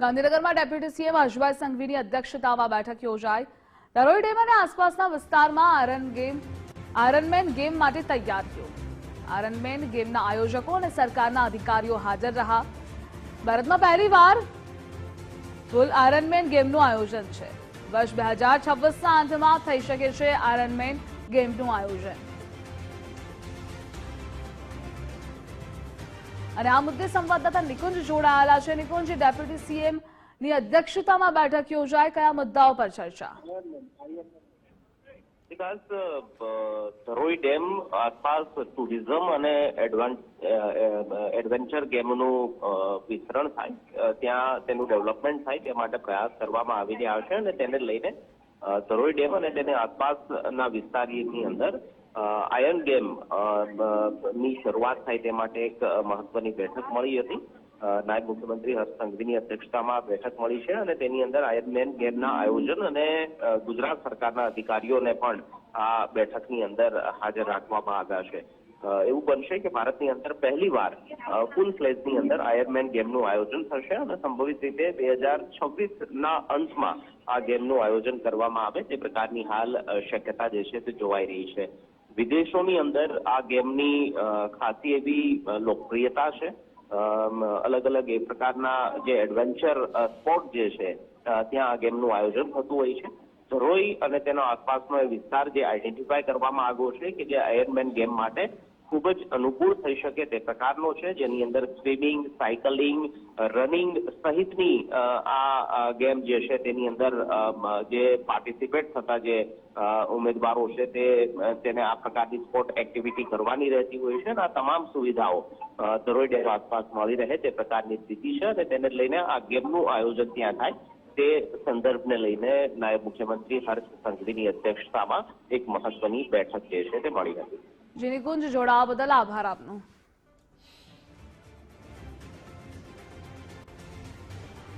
ગાંધીનગરમાં deputy CM Harshbhai સંઘવીની અધ્યક્ષતામાં બેઠક યોજાઈ. દરોઈ ડેમ અને આસપાસના વિસ્તારમાં આયરન ગેમ, આયરનમેન ગેમ માટે તૈયાર થયો. આયરનમેન ગેમના આયોજકો અને સરકારના અધિકારીઓ હાજર રહ્યા. ભારતમાં પહેલીવાર ફૂલ આયરનમેન ગેમનું આયોજન છે. વર્ષ બે હજાર છવ્વીસના અંતમાં થઈ શકે છે આયરનમેન ગેમનું આયોજન. અને આ મુદ્દે સંવાદદાતા નિકુંજ જોડાયેલા છે. નિકુંજ, ડેપ્યુટી સીએમની અધ્યક્ષતામાં બેઠક યોજાય કયા મુદ્દાઓ પર ચર્ચા? ધરોઈ ડેમ આસપાસ ટુરિઝમ અને એડવેન્ચર ગેમનું વિસ્તરણ થાય. ત્યાં તેનું ડેવલપમેન્ટ થાય. તે માટે પ્રયાસ કરવામાં આવી રહ્યા છે અને તેને લઈને ધરોઈ ડેમ અને તેની આસપાસના વિસ્તારની અંદર આયર્ન ગેમની શરૂઆત થાય તે માટે એક મહત્વની બેઠક મળી હતી. નાયબ મુખ્યમંત્રી હર્ષ સંઘવીની અધ્યક્ષતામાં બેઠક મળી છે અને તેની અંદર આયર્નમેન ગેમના આયોજન અને ગુજરાત સરકારના અધિકારીઓને પણ આ બેઠકની અંદર હાજર રાખવામાં આવ્યા છે. એવું બનશે કે ભારતની અંદર પહેલી વાર ફૂલ ફ્લેજની અંદર આયર્નમેન ગેમનું આયોજન થશે અને સંભવિત રીતે બે હજાર છવ્વીસના અંતમાં આ ગેમનું આયોજન કરવામાં આવે. તે પ્રકારની હાલ શક્યતા જે છે તે જોવાઈ રહી છે. વિદેશોની અંદર આ ગેમની ખાસી એવી લોકપ્રિયતા છે. અલગ અલગ એ પ્રકારના જે એડવેન્ચર સ્પોર્ટ જે છે ત્યાં આ ગેમનું આયોજન થતું હોય છે. ધરોઈ અને તેનો આસપાસનો એ વિસ્તાર જે આઈડેન્ટિફાય કરવામાં આવ્યો છે કે જે આયર્નમેન ગેમ માટે ખૂબ જ અનુકૂળ થઈ શકે તે પ્રકારનો છે, જેની અંદર સ્વિમિંગ, સાયકલિંગ, રનિંગ સહિતની આ ગેમ જે છે તેની અંદર જે પાર્ટિસિપેટ થતા જે ઉમેદવારો છે તે તેને આ પ્રકારની સ્પોર્ટ એક્ટિવિટી કરવાની રહેતી હોય છે અને આ તમામ સુવિધાઓ ધરોઈ ડેમ આસપાસ મળી રહે તે પ્રકારની સ્થિતિ છે અને તેને લઈને આ ગેમનું આયોજન ત્યાં થાય. તે સંદર્ભને લઈને નાયબ મુખ્યમંત્રી હર્ષ સંઘવીની અધ્યક્ષતામાં એક મહત્વની બેઠક જે છે તે મળી હતી જે કુંજ જોડાવા બદલ આભાર આપનો.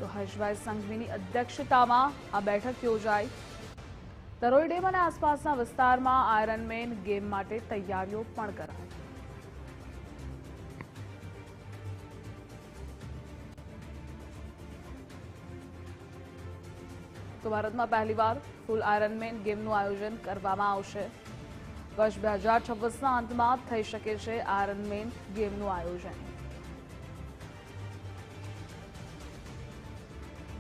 તો હર્ષભાઈ સંઘવીની અધ્યક્ષતામાં આ બેઠક યોજાઈ. તરોઈ ડેમ અને આસપાસના વિસ્તારમાં આયરનમેન ગેમ માટે તૈયારીઓ પણ કરાઈ. તો ભારતમાં પહેલીવાર ફૂલ આયરનમેન ગેમનું આયોજન કરવામાં આવશે. વર્ષ બે હજાર છવ્વીસના અંતમાં થઈ શકે છે આયરનમેન ગેમનું આયોજન.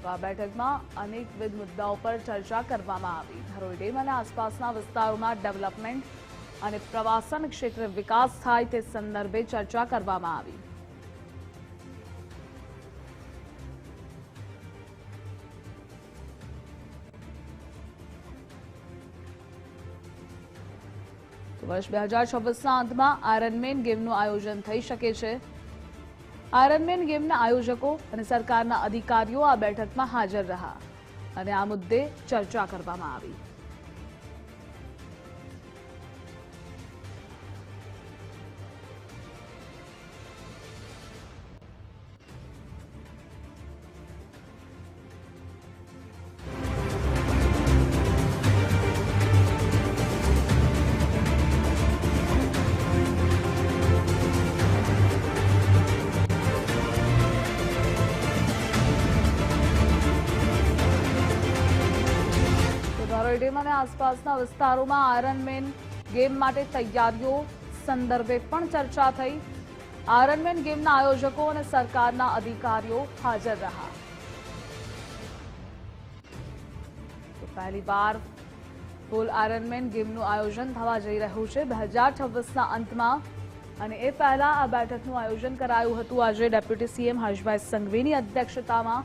આ બેઠકમાં અનેકવિધ મુદ્દાઓ પર ચર્ચા કરવામાં આવી. ધરોઈ ડેમ અને આસપાસના વિસ્તારોમાં ડેવલપમેન્ટ અને પ્રવાસન ક્ષેત્રે વિકાસ થાય તે સંદર્ભે ચર્ચા કરવામાં આવી. વર્ષ બે હજાર છવ્વીસના અંતમાં આયરનમેન ગેમનું આયોજન થઈ શકે છે. આયરનમેન ગેમના આયોજકો અને સરકારના અધિકારીઓ આ બેઠકમાં હાજર રહ્યા અને આ મુદ્દે ચર્ચા કરવામાં આવી. ડેમ અને આસપાસના વિસ્તારોમાં આયરનમેન ગેમ માટે તૈયારીઓ સંદર્ભે પણ ચર્ચા થઈ. આયરનમેન ગેમના આયોજકો અને સરકારના અધિકારીઓ હાજર રહ્યા. તો પહેલીવાર ફૂલ આયરનમેન ગેમનું આયોજન થવા જઈ રહ્યું છે. બે હજાર છવ્વીસના અંતમાં અને એ પહેલા આ બેઠકનું આયોજન કરાયું હતું. આજે ડેપ્યુટી સીએમ હર્ષભાઈ સંઘવીની અધ્યક્ષતામાં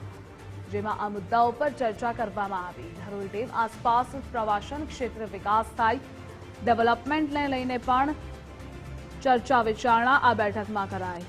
જેમાં આ મુદ્દાઓ પર ચર્ચા કરવામાં આવી. ધરોઈ ડેમ આસપાસ પ્રવાસન ક્ષેત્ર વિકાસ થાય. ડેવલપમેન્ટને લઈને પણ ચર્ચા વિચારણા આ બેઠકમાં કરાઈ.